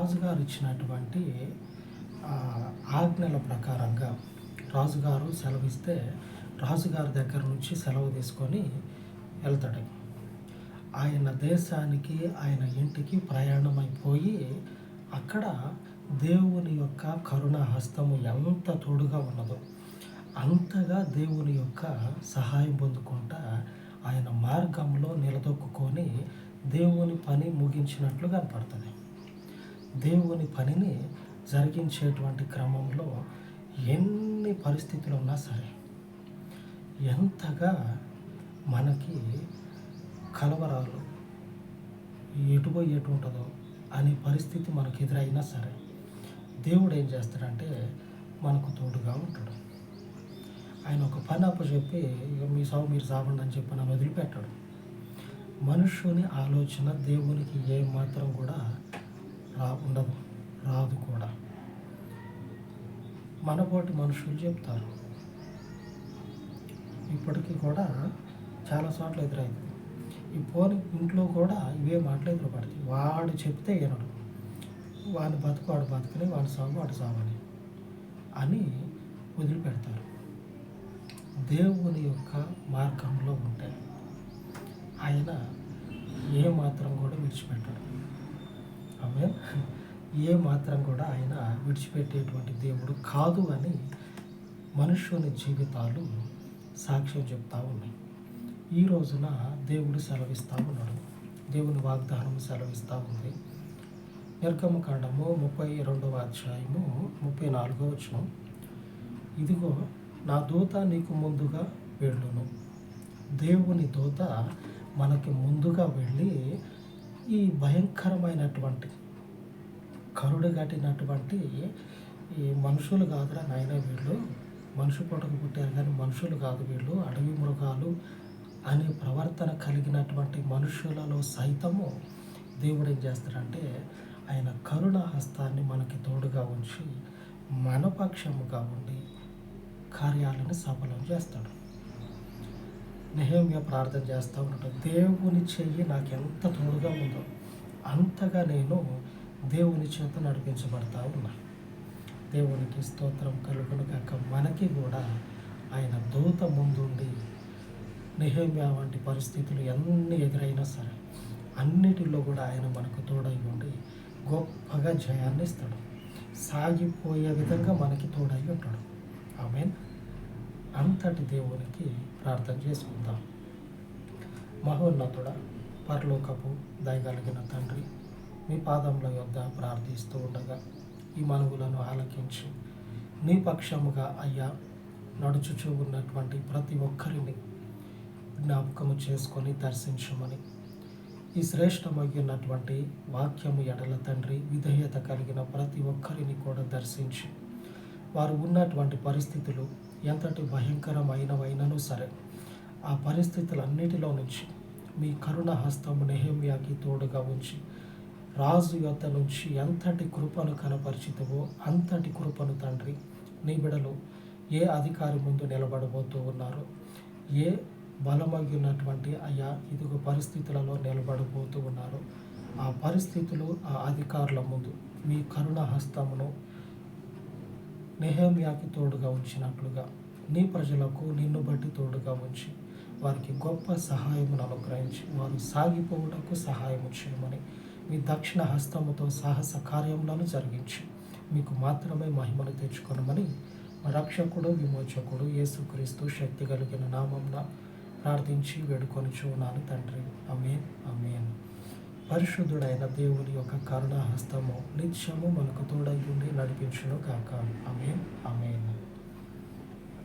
రాజుగారు ఇచ్చినటువంటి ఆజ్ఞల ప్రకారంగా రాజుగారు సెలవిస్తే రాజుగారి దగ్గర నుంచి సెలవు తీసుకొని వెళ్తాడు. ఆయన దేశానికి ఆయన ఇంటికి ప్రయాణమైపోయి అక్కడ దేవుని యొక్క కరుణ హస్తము ఎంత తోడుగా ఉన్నదో అంతగా దేవుని యొక్క సహాయం పొందుకుంటా ఆయన మార్గంలో నిలదొక్కుని దేవుని పని ముగించినట్లు కనపడుతుంది. దేవుని పనిని జరిగించేటువంటి క్రమంలో ఎన్ని పరిస్థితులు ఉన్నా సరే ఎంతగా మనకి కలవరాలు ఎటుపోయి ఎటు ఉంటుందో అనే పరిస్థితి మనకు ఎదురైనా సరే దేవుడు ఏం చేస్తాడంటే మనకు తోడుగా ఉంటాడు. ఆయన ఒక పని అప్పచెప్పి మీ సాగు మీరు సాగండి అని చెప్పి నన్ను వదిలిపెట్టాడు. మనుషుని ఆలోచన దేవునికి ఏ మాత్రం కూడా రా ఉండదు రాదు కూడా. మనపోటి మనుషులు చెప్తారు. ఇప్పటికీ కూడా చాలా చోట్ల ఎదురైంది. ఈ పోని ఇంట్లో కూడా ఇవే మాటలు ఎదురుపడతాయి. వాడు చెప్తే వినడు. వాడిని బతుకు వాడు బతుకుని వాడి సాగు వాడు సాగని అని వదిలిపెడతారు. దేవుని యొక్క మార్గంలో ఉంటే ఆయన ఏ మాత్రం కూడా విడిచిపెట్టాడు. ఆమె. ఏ మాత్రం కూడా ఆయన విడిచిపెట్టేటువంటి దేవుడు కాదు అని మనుష్యుని జీవితాలు సాక్ష్యం చెప్తా ఉన్నాయి. ఈ రోజున దేవుడు సెలవిస్తూ ఉన్నాడు. దేవుని వాగ్దానం సెలవిస్తూ ఉంది. నిర్గమకాండము ముప్పై రెండవ అధ్యాయము ముప్పై నాలుగో వచ్చిన ఇదిగో నా దూత నీకు ముందుగా వెళ్ళును. దేవుని దూత మనకి ముందుగా వెళ్ళి ఈ భయంకరమైనటువంటి కరుడు కట్టినటువంటి ఈ మనుషులు కాదురా నాయన వీళ్ళు. మనుషు పుట్టకు పుట్టారు కానీ మనుషులు కాదు వీళ్ళు. అడవి మృగాలు అనే ప్రవర్తన కలిగినటువంటి మనుషులలో సైతము దేవుడు ఏం చేస్తాడంటే ఆయన కరుణ హస్తాన్ని మనకి తోడుగా ఉంచి మన పక్షముగా ఉండి కార్యాలను సఫలం చేస్తాడు. నెహేమియా ప్రార్థన చేస్తూ ఉంటాడు దేవుని చెయ్యి నాకు ఎంత తోడుగా ఉందో అంతగా నేను దేవుని చేత నడిపించబడతా ఉన్నా. దేవునికి స్తోత్రం కలుగును కాక మనకి కూడా ఆయన దూత ముందుండి నెహేమియా వంటి పరిస్థితులు ఎన్ని ఎదురైనా సరే అన్నిటిలో కూడా ఆయన మనకు తోడై ఉండి గొప్పగా జయాన్ని ఇస్తాడు సాగిపోయే విధంగా మనకి తోడై ఉంటాడు. ఆమెన్. అంతటి దేవునికి ప్రార్థన చేసుకుందాం. మహోన్నతుడ పరలోకపు దయగలిగిన తండ్రి మీ పాదముల యొద్ద ప్రార్థిస్తూ ఉండగా ఈ మనవులను ఆలకించి. నీ పక్షముగా అయ్యా నడుచుచూ ఉన్నటువంటి ప్రతి ఒక్కరిని జ్ఞాపకము చేసుకొని దర్శించమని. ఈ శ్రేష్టమయ్యున్నటువంటి వాక్యము ఎడల తండ్రి విధేయత కలిగిన ప్రతి ఒక్కరిని కూడా దర్శించి. వారు ఉన్నటువంటి పరిస్థితులు ఎంతటి భయంకరమైనవైనను సరే ఆ పరిస్థితులన్నిటిలో నుంచి మీ కరుణ హస్తము నెహమ్యాకి తోడుగా ఉంచి రాజు యొద్ద నుంచి ఎంతటి కృపను కనపరిచితవో అంతటి కృపను తండ్రి నీ బిడలు ఏ అధికారి ముందు నిలబడబోతూ ఉన్నారో ఏ బలమగినటువంటి అయ్యా ఇదిగో పరిస్థితులలో నిలబడబోతూ ఉన్నారు ఆ పరిస్థితులు ఆ అధికారుల ముందు మీ కరుణ హస్తమును నెహమ్యాకి తోడుగా ఉంచినట్లుగా నీ ప్రజలకు నిన్ను బట్టి తోడుగా ఉంచి వారికి గొప్ప సహాయమును అనుగ్రహించి వారు సాగిపోవుటకు సహాయం చేయమని మీ దక్షిణ హస్తముతో సాహస కార్యములను జరిగించి మీకు మాత్రమే మహిమను తెచ్చుకొనమని రక్షకుడు విమోచకుడు యేసుక్రీస్తు శక్తి కలిగిన నామంన ప్రార్థించి వేడుకొని చూనాను తండ్రి. అమేన్ అమేన్ పరిశుద్ధుడైన దేవుని యొక్క కరుణాహస్తము నిత్యము మనకు తోడై ఉండి నడిపించును కాక అమేన్ అమేన్